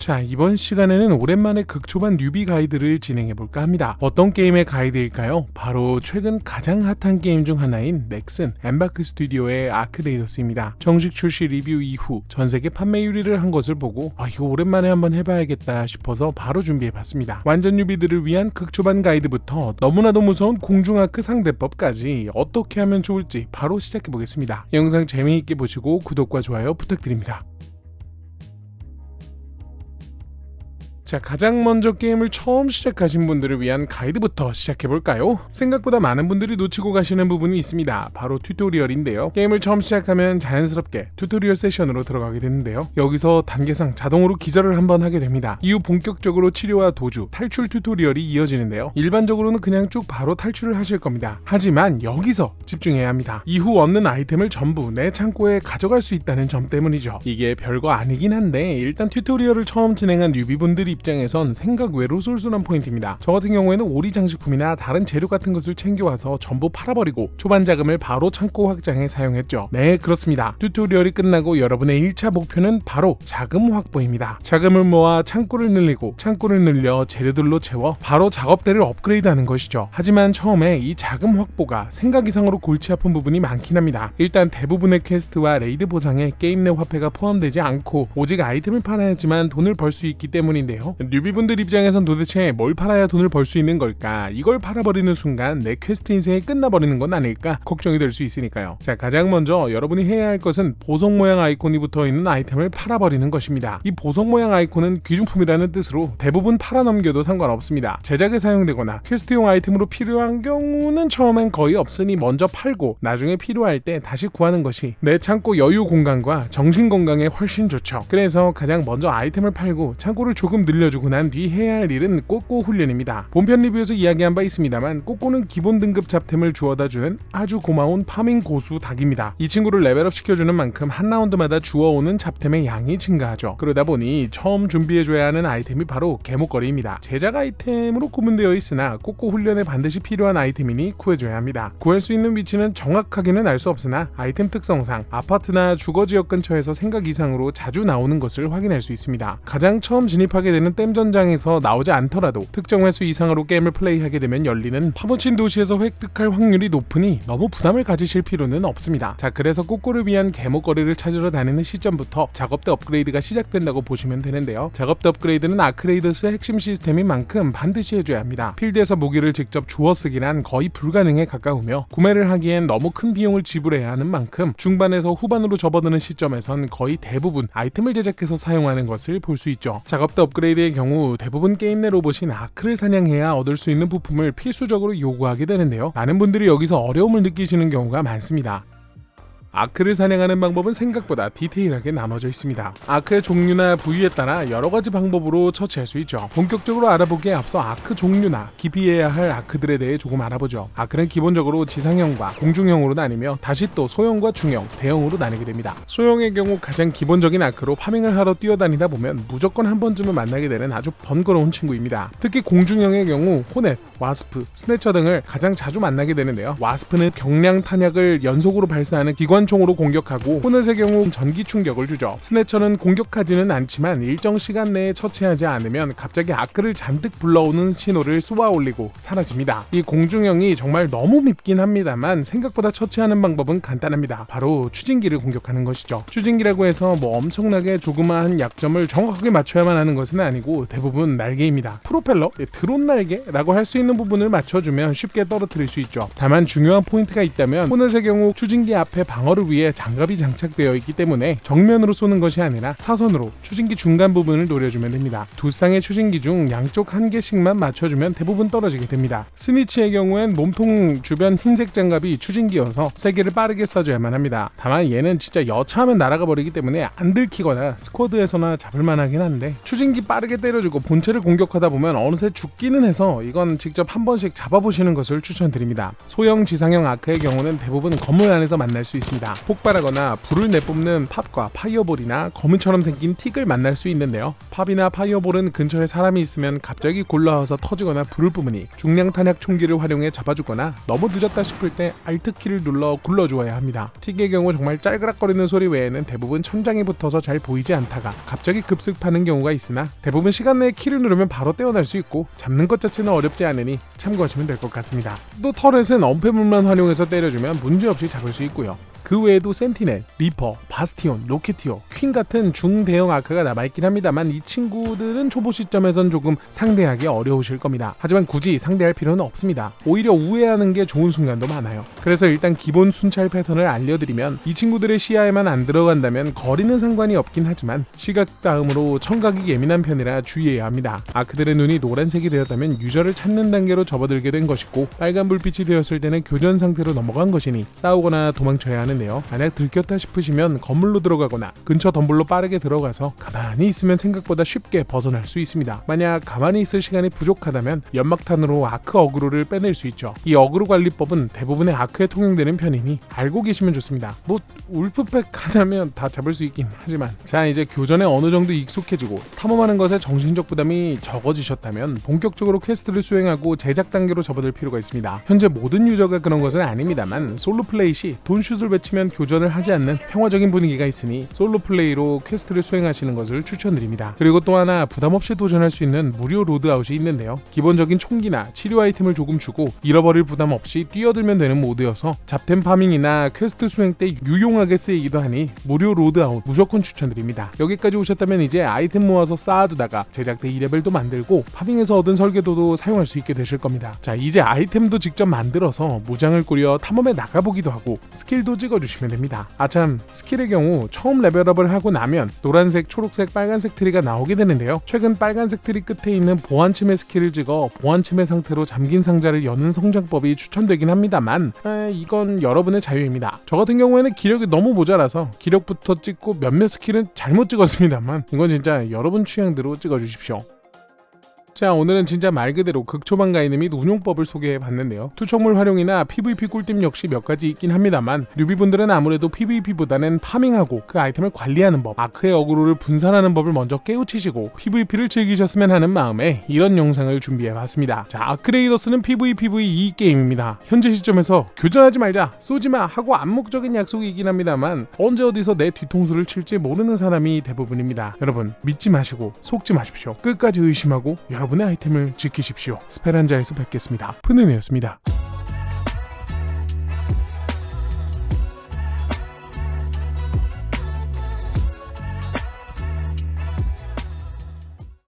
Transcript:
자, 이번 시간에는 오랜만에 극초반 뉴비 가이드를 진행해 볼까 합니다. 어떤 게임의 가이드일까요? 바로 최근 가장 핫한 게임 중 하나인 넥슨 엠바크 스튜디오의 아크레이더스입니다. 정식 출시 리뷰 이후 전 세계 판매 1위를 한 것을 보고 아, 이거 오랜만에 한번 해봐야겠다 싶어서 바로 준비해 봤습니다. 완전 뉴비들을 위한 극초반 가이드부터 너무나도 무서운 공중아크 상대법까지 어떻게 하면 좋을지 바로 시작해 보겠습니다. 영상 재미있게 보시고 구독과 좋아요 부탁드립니다. 자, 가장 먼저 게임을 처음 시작하신 분들을 위한 가이드부터 시작해볼까요? 생각보다 많은 분들이 놓치고 가시는 부분이 있습니다. 바로 튜토리얼인데요. 게임을 처음 시작하면 자연스럽게 튜토리얼 세션으로 들어가게 되는데요. 여기서 단계상 자동으로 기절을 한번 하게 됩니다. 이후 본격적으로 치료와 도주, 탈출 튜토리얼이 이어지는데요. 일반적으로는 그냥 쭉 바로 탈출을 하실 겁니다. 하지만 여기서 집중해야 합니다. 이후 얻는 아이템을 전부 내 창고에 가져갈 수 있다는 점 때문이죠. 이게 별거 아니긴 한데 일단 튜토리얼을 처음 진행한 뉴비분들 입장에선 생각 외로 쏠쏠한 포인트입니다. 저 같은 경우에는 오리 장식품이나 다른 재료 같은 것을 챙겨와서 전부 팔아버리고 초반 자금을 바로 창고 확장에 사용했죠. 네 그렇습니다. 튜토리얼이 끝나고 여러분의 1차 목표는 바로 자금 확보입니다. 자금을 모아 창고를 늘리고 창고를 늘려 재료들로 채워 바로 작업대를 업그레이드하는 것이죠. 하지만 처음에 이 자금 확보가 생각 이상으로 골치 아픈 부분이 많긴 합니다. 일단 대부분의 퀘스트와 레이드 보상에 게임 내 화폐가 포함되지 않고 오직 아이템을 팔아야지만 돈을 벌 수 있기 때문인데요. 뉴비분들 입장에선 도대체 뭘 팔아야 돈을 벌 수 있는 걸까? 이걸 팔아버리는 순간 내 퀘스트 인생이 끝나버리는 건 아닐까? 걱정이 될 수 있으니까요. 자, 가장 먼저 여러분이 해야 할 것은 보석 모양 아이콘이 붙어 있는 아이템을 팔아버리는 것입니다. 이 보석 모양 아이콘은 귀중품이라는 뜻으로 대부분 팔아넘겨도 상관없습니다. 제작에 사용되거나 퀘스트용 아이템으로 필요한 경우는 처음엔 거의 없으니 먼저 팔고 나중에 필요할 때 다시 구하는 것이 내 창고 여유 공간과 정신 건강에 훨씬 좋죠. 그래서 가장 먼저 아이템을 팔고 창고를 조금 늘려 주고 난 뒤 해야 할 일은 꼬꼬 훈련입니다. 본편 리뷰에서 이야기한 바 있습니다만 꼬꼬는 기본 등급 잡템을 주워다 주는 아주 고마운 파밍 고수 닭입니다. 이 친구를 레벨업 시켜주는 만큼 한 라운드마다 주워오는 잡템의 양이 증가하죠. 그러다 보니 처음 준비해줘야 하는 아이템이 바로 개목걸이입니다. 제작 아이템으로 구분되어 있으나 꼬꼬 훈련에 반드시 필요한 아이템이니 구해줘야 합니다. 구할 수 있는 위치는 정확하게는 알 수 없으나 아이템 특성상 아파트나 주거 지역 근처에서 생각 이상으로 자주 나오는 것을 확인할 수 있습니다. 가장 처음 진입하게 되는 댐 전장에서 나오지 않더라도 특정 횟수 이상으로 게임을 플레이하게 되면 열리는 파묻힌 도시에서 획득할 확률이 높으니 너무 부담을 가지실 필요는 없습니다. 자 그래서 꼬꼬를 위한 개목걸이를 찾으러 다니는 시점부터 작업대 업그레이드가 시작된다고 보시면 되는데요. 작업대 업그레이드는 아크레이더스의 핵심 시스템인 만큼 반드시 해줘야 합니다. 필드에서 무기를 직접 주워 쓰기란 거의 불가능에 가까우며 구매를 하기엔 너무 큰 비용을 지불해야 하는 만큼 중반에서 후반으로 접어드는 시점에선 거의 대부분 아이템을 제작해서 사용하는 것을 볼 수 있죠. 작업대 업그레이드 의 경우 대부분 게임 내 로봇인 아크를 사냥해야 얻을 수 있는 부품을 필수적으로 요구하게 되는데요. 많은 분들이 여기서 어려움을 느끼시는 경우가 많습니다. 아크를 사냥하는 방법은 생각보다 디테일하게 나눠져 있습니다. 아크의 종류나 부위에 따라 여러 가지 방법으로 처치할 수 있죠. 본격적으로 알아보기에 앞서 아크 종류나 기피해야 할 아크들에 대해 조금 알아보죠. 아크는 기본적으로 지상형과 공중형으로 나뉘며 다시 또 소형과 중형, 대형으로 나뉘게 됩니다. 소형의 경우 가장 기본적인 아크로 파밍을 하러 뛰어다니다 보면 무조건 한 번쯤은 만나게 되는 아주 번거로운 친구입니다. 특히 공중형의 경우 호넷, 와스프, 스네처 등을 가장 자주 만나게 되는데요. 와스프는 경량 탄약을 연속으로 발사하는 기관 총으로 공격하고 호넷의 경우 전기 충격을 주죠. 스네처는 공격하지는 않지만 일정 시간 내에 처치하지 않으면 갑자기 아크를 잔뜩 불러오는 신호를 쏘아 올리고 사라집니다. 이 공중형이 정말 너무 밉긴 합니다만 생각보다 처치하는 방법은 간단합니다. 바로 추진기를 공격하는 것이죠. 추진기라고 해서 뭐 엄청나게 조그마한 약점을 정확하게 맞춰야만 하는 것은 아니고 대부분 날개입니다. 프로펠러, 예, 드론 날개라고 할 수 있는 부분을 맞춰주면 쉽게 떨어뜨릴 수 있죠. 다만 중요한 포인트가 있다면 호넷의 경우 추진기 앞에 방어 를 위해 장갑이 장착되어 있기 때문에 정면으로 쏘는 것이 아니라 사선으로 추진기 중간 부분을 노려주면 됩니다. 두 쌍의 추진기 중 양쪽 한 개씩만 맞춰주면 대부분 떨어지게 됩니다. 스니치의 경우엔 몸통 주변 흰색 장갑이 추진기여서 세 개를 빠르게 쏴줘야만 합니다. 다만 얘는 진짜 여차하면 날아가 버리기 때문에 안 들키거나 스쿼드에서나 잡을 만 하긴 한데 추진기 빠르게 때려주고 본체를 공격하다 보면 어느새 죽기는 해서 이건 직접 한 번씩 잡아보시는 것을 추천드립니다. 소형 지상형 아크의 경우는 대부분 건물 안에서 만날 수 있습니다. 있습니다. 폭발하거나 불을 내뿜는 팝과 파이어볼이나 거미처럼 생긴 틱을 만날 수 있는데요. 팝이나 파이어볼은 근처에 사람이 있으면 갑자기 골라와서 터지거나 불을 뿜으니 중량 탄약 총기를 활용해 잡아주거나 너무 늦었다 싶을 때 Alt 키를 눌러 굴러주어야 합니다. 틱의 경우 정말 짤그락거리는 소리 외에는 대부분 천장에 붙어서 잘 보이지 않다가 갑자기 급습하는 경우가 있으나 대부분 시간 내에 키를 누르면 바로 떼어날 수 있고 잡는 것 자체는 어렵지 않으니 참고하시면 될 것 같습니다. 또 터렛은 엄폐물만 활용해서 때려주면 문제없이 잡을 수 있고요. 그 외에도 센티넬, 리퍼, 바스티온, 로켓티오, 퀸 같은 중대형 아크가 남아있긴 합니다만 이 친구들은 초보 시점에선 조금 상대하기 어려우실 겁니다. 하지만 굳이 상대할 필요는 없습니다. 오히려 우회하는 게 좋은 순간도 많아요. 그래서 일단 기본 순찰 패턴을 알려드리면 이 친구들의 시야에만 안 들어간다면 거리는 상관이 없긴 하지만 시각 다음으로 청각이 예민한 편이라 주의해야 합니다. 아크들의 눈이 노란색이 되었다면 유저를 찾는 단계로 접어들게 된 것이고 빨간 불빛이 되었을 때는 교전 상태로 넘어간 것이니 싸우거나 도망쳐야 하는 데요. 만약 들켰다 싶으시면 건물로 들어가거나 근처 덤불로 빠르게 들어가서 가만히 있으면 생각보다 쉽게 벗어날 수 있습니다. 만약 가만히 있을 시간이 부족하다면 연막탄으로 아크 어그로를 빼낼 수 있죠. 이 어그로 관리법은 대부분의 아크에 통용되는 편이니 알고 계시면 좋습니다. 뭐 울프팩 하나면 다 잡을 수 있긴 하지만 자 이제 교전에 어느 정도 익숙해지고 탐험하는 것에 정신적 부담이 적어지셨다면 본격적으로 퀘스트를 수행하고 제작 단계로 접어들 필요가 있습니다. 현재 모든 유저가 그런 것은 아닙니다만 솔로 플레이 시 돈슛을 외 치면 교전을 하지 않는 평화적인 분위기가 있으니 솔로 플레이로 퀘스트를 수행하시는 것을 추천드립니다. 그리고 또 하나 부담 없이 도전할 수 있는 무료 로드아웃이 있는데요. 기본적인 총기나 치료 아이템을 조금 주고 잃어버릴 부담 없이 뛰어들면 되는 모드여서 잡템 파밍이나 퀘스트 수행 때 유용하게 쓰이기도 하니 무료 로드아웃 무조건 추천드립니다. 여기까지 오셨다면 이제 아이템 모아서 쌓아두다가 제작 때 2레벨도 만들고 파밍에서 얻은 설계도도 사용할 수 있게 되실 겁니다. 자 이제 아이템도 직접 만들어서 무장을 꾸려 탐험에 나가보기도 하고 스킬도 찍 어주시면 됩니다. 아참 스킬의 경우 처음 레벨업을 하고 나면 노란색, 초록색, 빨간색 트리가 나오게 되는데요. 최근 빨간색 트리 끝에 있는 보안 침해 스킬을 찍어 보안 침해 상태로 잠긴 상자를 여는 성장법이 추천되긴 합니다만 에, 이건 여러분의 자유입니다. 저 같은 경우에는 기력이 너무 모자라서 기력부터 찍고 몇몇 스킬은 잘못 찍었습니다만 이건 진짜 여러분 취향대로 찍어주십시오. 자 오늘은 진짜 말 그대로 극초반 가이드 및 운용법을 소개해 봤는데요. 투척물 활용이나 PVP 꿀팁 역시 몇 가지 있긴 합니다만 뉴비분들은 아무래도 PVP보다는 파밍하고 그 아이템을 관리하는 법 아크의 어그로를 분산하는 법을 먼저 깨우치시고 PVP를 즐기셨으면 하는 마음에 이런 영상을 준비해 봤습니다. 자 아크레이더스는 PVPV 2게임입니다. 현재 시점에서 교전하지 말자 쏘지마 하고 암묵적인 약속이긴 합니다만 언제 어디서 내 뒤통수를 칠지 모르는 사람이 대부분입니다. 여러분 믿지 마시고 속지 마십시오. 끝까지 의심하고 여러분의 아이템을 지키십시오. 스페란자에서 뵙겠습니다. 푸는이었습니다.